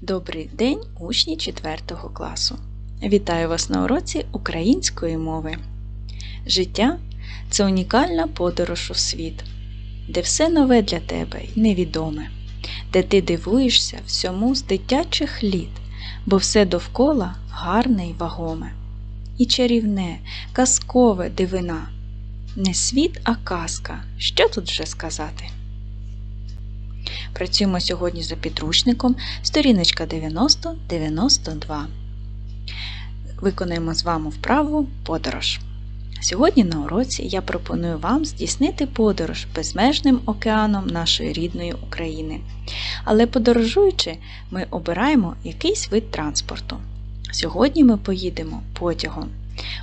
Добрий день, учні 4 класу. Вітаю вас на уроці української мови. Життя це унікальна подорож у світ, де все нове для тебе й невідоме, де ти дивуєшся всьому з дитячих літ, бо все довкола гарне й вагоме. І чарівне, казкове дивина. Не світ, а казка. Що тут вже сказати? Працюємо сьогодні за підручником сторіночка 90-92. Виконаємо з вами вправу подорож. Сьогодні на уроці я пропоную вам здійснити подорож безмежним океаном нашої рідної України. Але подорожуючи, ми обираємо якийсь вид транспорту. Сьогодні ми поїдемо потягом.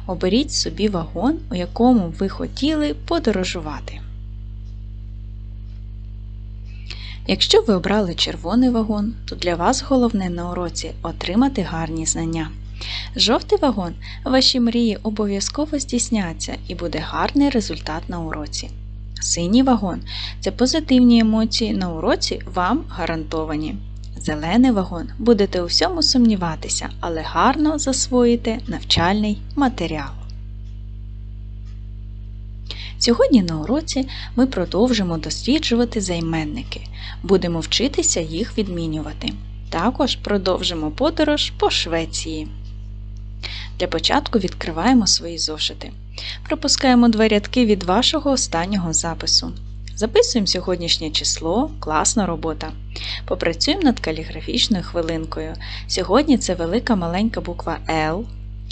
Оберіть собі вагон, у якому ви хотіли подорожувати. Якщо ви обрали червоний вагон, то для вас головне на уроці отримати гарні знання. Жовтий вагон ваші мрії обов'язково здійсняться і буде гарний результат на уроці. Синій вагон це позитивні емоції на уроці вам гарантовані. Зелений вагон будете у всьому сумніватися, але гарно засвоїте навчальний матеріал. Сьогодні на уроці ми продовжимо досліджувати займенники, будемо вчитися їх відмінювати. Також продовжимо подорож по Швеції. Для початку відкриваємо свої зошити. Пропускаємо два рядки від вашого останнього запису. Записуємо сьогоднішнє число, класна робота. Попрацюємо над каліграфічною хвилинкою. Сьогодні це велика маленька буква Л,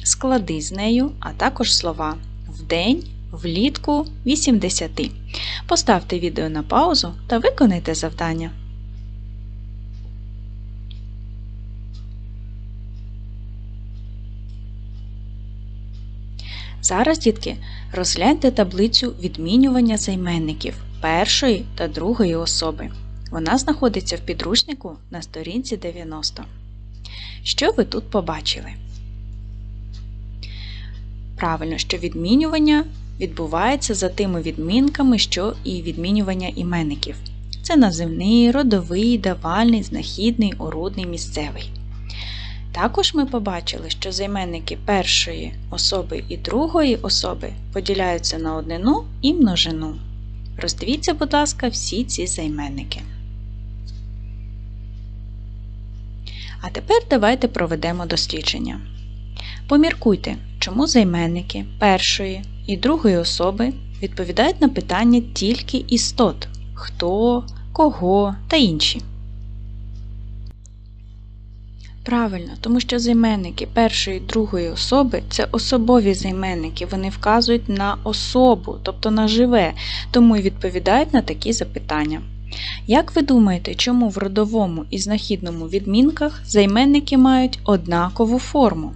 склади з нею, а також слова вдень, влітку 80. Поставте відео на паузу та виконайте завдання. Зараз, дітки, розгляньте таблицю відмінювання займенників першої та другої особи. Вона знаходиться в підручнику на сторінці 90. Що ви тут побачили? Правильно, що відмінювання відбувається за тими відмінками, що і відмінювання іменників. Це називний, родовий, давальний, знахідний, орудний, місцевий. Також ми побачили, що займенники першої особи і другої особи поділяються на однину і множину. Роздивіться, будь ласка, всі ці займенники. А тепер давайте проведемо дослідження. Поміркуйте, чому займенники першої і другої особи відповідають на питання тільки істот хто, кого та інші. Правильно, тому що займенники першої і другої особи це особові займенники, вони вказують на особу, тобто на живе, тому і відповідають на такі запитання. Як ви думаєте, чому в родовому і знахідному відмінках займенники мають однакову форму?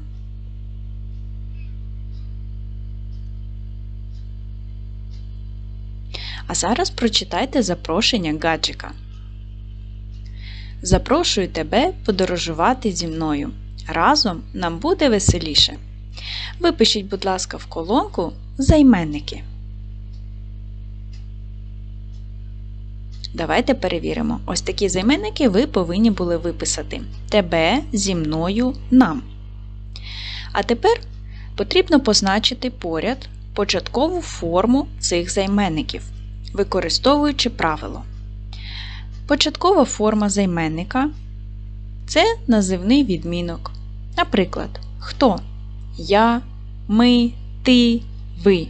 А зараз прочитайте запрошення гаджика. Запрошую тебе подорожувати зі мною. Разом нам буде веселіше. Випишіть, будь ласка, в колонку займенники. Давайте перевіримо. Ось такі займенники ви повинні були виписати. Тебе зі мною нам. А тепер потрібно позначити поряд початкову форму цих займенників, використовуючи правило. Початкова форма займенника це називний відмінок. Наприклад, хто? Я, ми, ти, ви.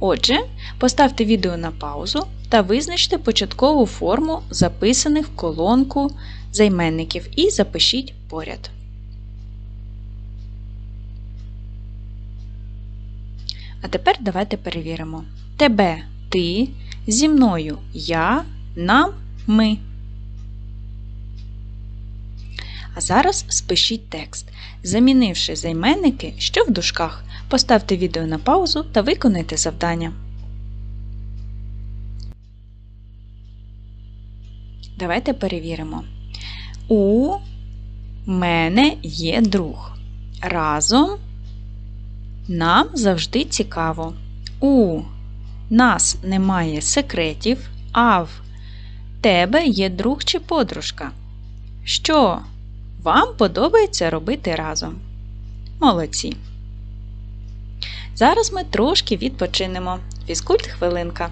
Отже, поставте відео на паузу та визначте початкову форму записаних в колонку займенників і запишіть поряд. А тепер давайте перевіримо. Тебе ти, зі мною я, нам ми. А зараз спишіть текст. Замінивши займенники, що в дужках, поставте відео на паузу та виконайте завдання. Давайте перевіримо. У мене є друг. Разом нам завжди цікаво. У нас немає секретів, а в тебе є друг чи подружка. Що вам подобається робити разом. Молодці! Зараз ми трошки відпочинемо. Фізкульт хвилинка.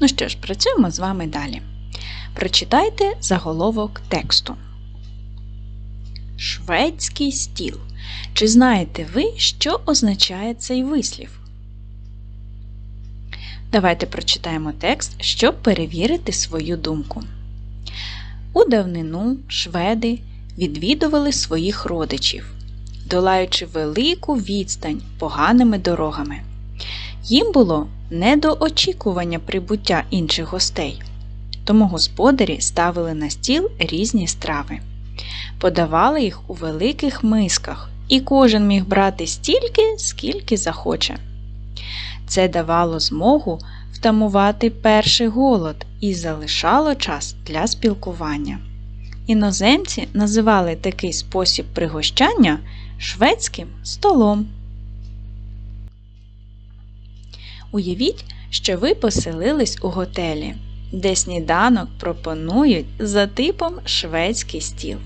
Ну що ж, працюємо з вами далі. Прочитайте заголовок тексту. Шведський стіл. Чи знаєте ви, що означає цей вислів? Давайте прочитаємо текст, щоб перевірити свою думку. У давнину шведи відвідували своїх родичів, долаючи велику відстань поганими дорогами. Їм було не до очікування прибуття інших гостей, тому господарі ставили на стіл різні страви, подавали їх у великих мисках, і кожен міг брати стільки, скільки захоче. Це давало змогу втамувати перший голод і залишало час для спілкування. Іноземці називали такий спосіб пригощання шведським столом. Уявіть, що ви поселились у готелі, де сніданок пропонують за типом шведський стіл.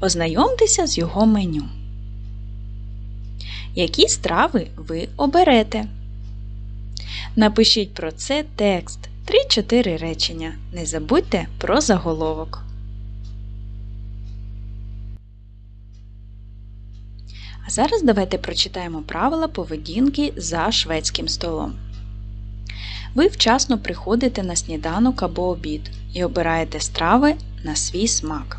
Ознайомтеся з його меню. Які страви ви оберете? Напишіть про це текст 3-4 речення. Не забудьте про заголовок. А зараз давайте прочитаємо правила поведінки за шведським столом. Ви вчасно приходите на сніданок або обід і обираєте страви на свій смак.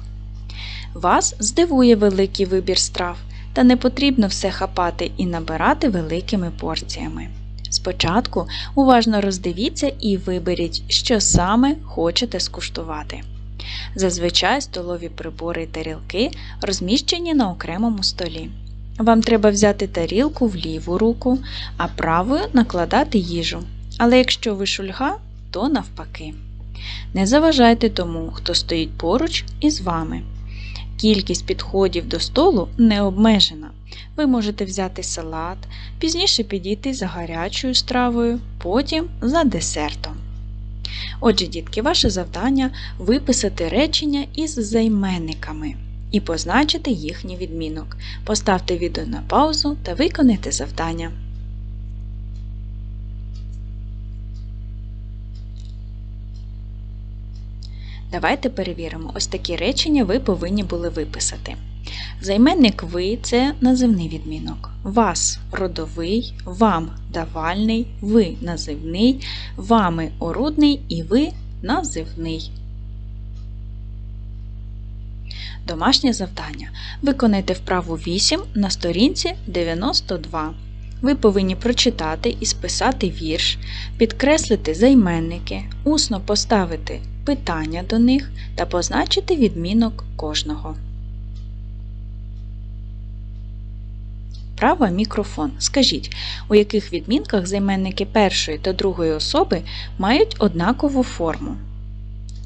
Вас здивує великий вибір страв, та не потрібно все хапати і набирати великими порціями. Спочатку уважно роздивіться і виберіть, що саме хочете скуштувати. Зазвичай столові прибори і тарілки розміщені на окремому столі. Вам треба взяти тарілку в ліву руку, а правою накладати їжу. Але якщо ви шульга, то навпаки. Не заважайте тому, хто стоїть поруч із вами. Кількість підходів до столу не обмежена. Ви можете взяти салат, пізніше підійти за гарячою стравою, потім за десертом. Отже, дітки, ваше завдання виписати речення із займенниками і позначити їхній відмінок. Поставте відео на паузу та виконайте завдання. Давайте перевіримо, ось такі речення ви повинні були виписати. Займенник ви це називний відмінок. Вас родовий, вам давальний, ви називний, вами орудний і ви називний. Домашнє завдання. Виконайте вправу 8 на сторінці 92. Ви повинні прочитати і списати вірш, підкреслити займенники, усно поставити питання до них та позначити відмінок кожного. Права мікрофон. Скажіть, у яких відмінках займенники першої та другої особи мають однакову форму?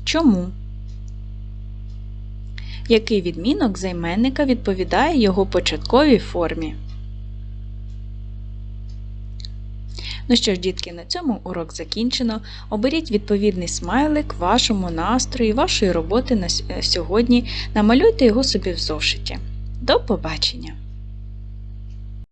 Чому? Який відмінок займенника відповідає його початковій формі? Ну що ж, дітки, на цьому урок закінчено. Оберіть відповідний смайлик вашому настрою, вашої роботи на е, сьогодні. Намалюйте його собі в зошиті. До побачення!